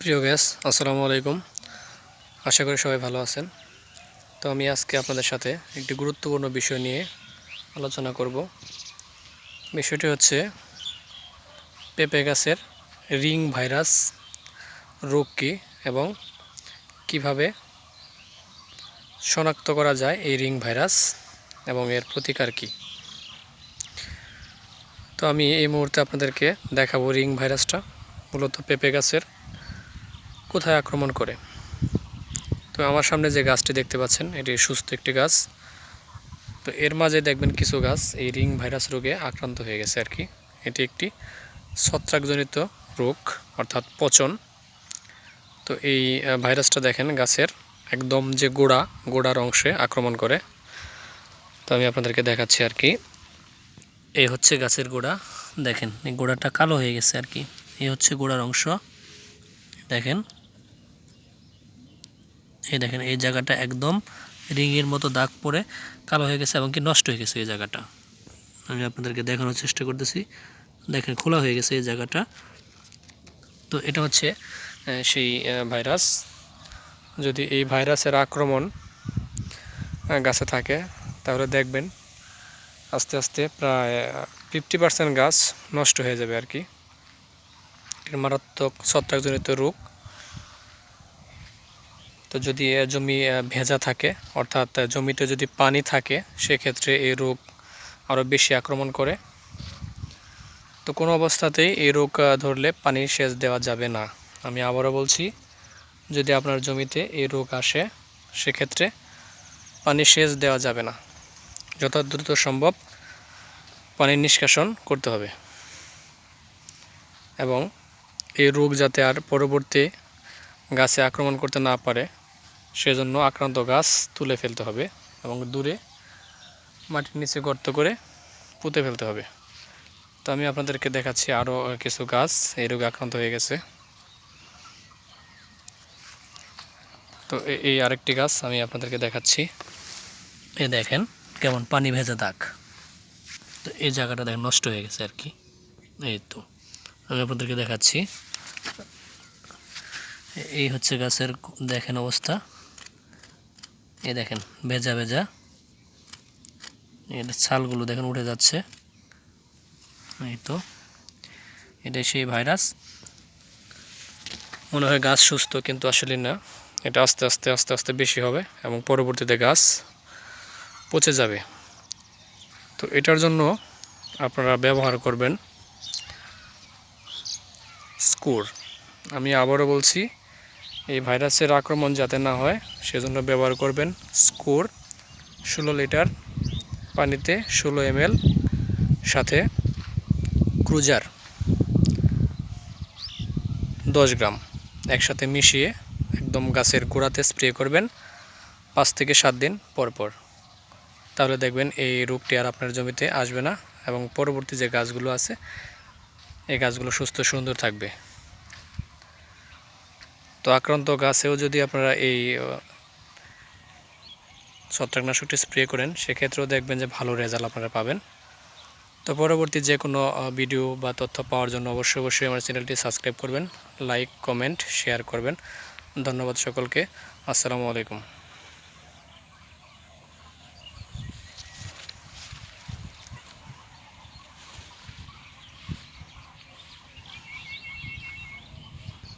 প্রিয় গ্যাস আসসালামু আলাইকুম। আশা করি সবাই ভালো আছেন। তো আমি আজকে আপনাদের সাথে একটি গুরুত্বপূর্ণ বিষয় নিয়ে আলোচনা করব। বিষয়টি হচ্ছে পেঁপে গাছের রিং ভাইরাস রোগ কী এবং কীভাবে শনাক্ত করা যায় এই রিং ভাইরাস এবং এর প্রতিকার কী। তো আমি এই মুহূর্তে আপনাদেরকে দেখাবো রিং ভাইরাসটা, মূলত পেঁপে গাছের কোথায় আক্রমণ করে? তো আমার সামনে যে গাছটি দেখতে পাচ্ছেন, এটি সুস্থ একটি গাছ। তো এর মাঝে দেখবেন কিছু গাছ এই রিং ভাইরাস রোগে আক্রান্ত হয়ে গেছে আর কি। এটি একটি ছত্রাকজনিত রোগ, অর্থাৎ পচন। তো এই ভাইরাসটা দেখেন গাছের একদম যে গোড়া, গোড়ার অংশে আক্রমণ করে। তো আমি আপনাদেরকে দেখাচ্ছি আর কি। এই হচ্ছে গাছের গোড়া। দেখেন, এই গোড়াটা কালো হয়ে গেছে আর কি। এই হচ্ছে গোড়ার অংশ। দেখেন এই দেখেন, এই জায়গাটা একদম রিংয়ের মতো দাগ পড়ে কালো হয়ে গেছে এবং কি নষ্ট হয়ে গেছে এই জায়গাটা। আমি আপনাদেরকে দেখানোর চেষ্টা করতেছি। দেখেন, খোলা হয়ে গেছে এই জায়গাটা। তো এটা হচ্ছে সেই ভাইরাস। যদি এই ভাইরাসের আক্রমণ গাছে থাকে, তাহলে দেখবেন আস্তে আস্তে প্রায় ফিফটি পার্সেন্ট গাছ নষ্ট হয়ে যাবে আর কি। মারাত্মক ছত্রাকজনিত রোগ। তো যদি জমি ভেজা থাকে, অর্থাৎ জমিতে যদি পানি থাকে, সেক্ষেত্রে এই রোগ আরও বেশি আক্রমণ করে। তো কোনো অবস্থাতেই এই রোগ ধরলে পানি সেচ দেওয়া যাবে না। আমি আবারও বলছি, যদি আপনার জমিতে এই রোগ আসে, সেক্ষেত্রে পানি সেচ দেওয়া যাবে না। যত দ্রুত সম্ভব পানির নিষ্কাশন করতে হবে। এবং এই রোগ যাতে আর পরবর্তী গাছে আক্রমণ করতে না পারে সেজন্য আক্রান্ত গাছ তুলে ফেলতে হবে এবং দূরে মাটির নিচে গর্ত করে পুঁতে ফেলতে হবে। তো আমি আপনাদেরকে দেখাচ্ছি আরও কিছু গাছ, এই রোগে আক্রান্ত হয়ে গেছে। তো এই আরেকটি গাছ আমি আপনাদেরকে দেখাচ্ছি। এ দেখেন কেমন পানি ভেজা দাগ। তো এই জায়গাটা দেখেন নষ্ট হয়ে গেছে আর কি এই তো, আমি আপনাদেরকে দেখাচ্ছি। এই হচ্ছে গাছের দেখেন অবস্থা। এই দেখেন, ভেজা ভেজা। এটা ছালগুলো দেখেন উঠে যাচ্ছে। এই তো। এটাই সেই ভাইরাস। মনে হয় গাছ সুস্থ, কিন্তু আসলে না। এটা আস্তে আস্তে আস্তে আস্তে বেশি হবে এবং পরবর্তীতে গাছ পচে যাবে। তো এটার জন্য আপনারা ব্যবহার করবেন স্কোর। আমি আবারও বলছি এই ভাইরাসের আক্রমণ যাতে না হয়, সেজন্য ব্যবহার করবেন স্কোর, ষোলো লিটার পানিতে ষোলো এম সাথে ক্রুজার দশ গ্রাম একসাথে মিশিয়ে একদম গাছের গোড়াতে স্প্রে করবেন পাঁচ থেকে সাত দিন পর পর। তাহলে দেখবেন এই রোগটি আর আপনার জমিতে আসবে না এবং পরবর্তী যে গাছগুলো আছে, এই গাছগুলো সুস্থ সুন্দর থাকবে। তো আক্রান্ত গাছেও যদি আপনারা এই ছত্রাকনাশকটি স্প্রে করেন, সেক্ষেত্রেও দেখবেন যে ভালো রেজাল্ট আপনারা পাবেন। তো পরবর্তী যে কোনো ভিডিও বা তথ্য পাওয়ার জন্য অবশ্যই অবশ্যই আমার চ্যানেলটি সাবস্ক্রাইব করবেন, লাইক, কমেন্ট, শেয়ার করবেন। ধন্যবাদ সকলকে। আসসালামু আলাইকুম।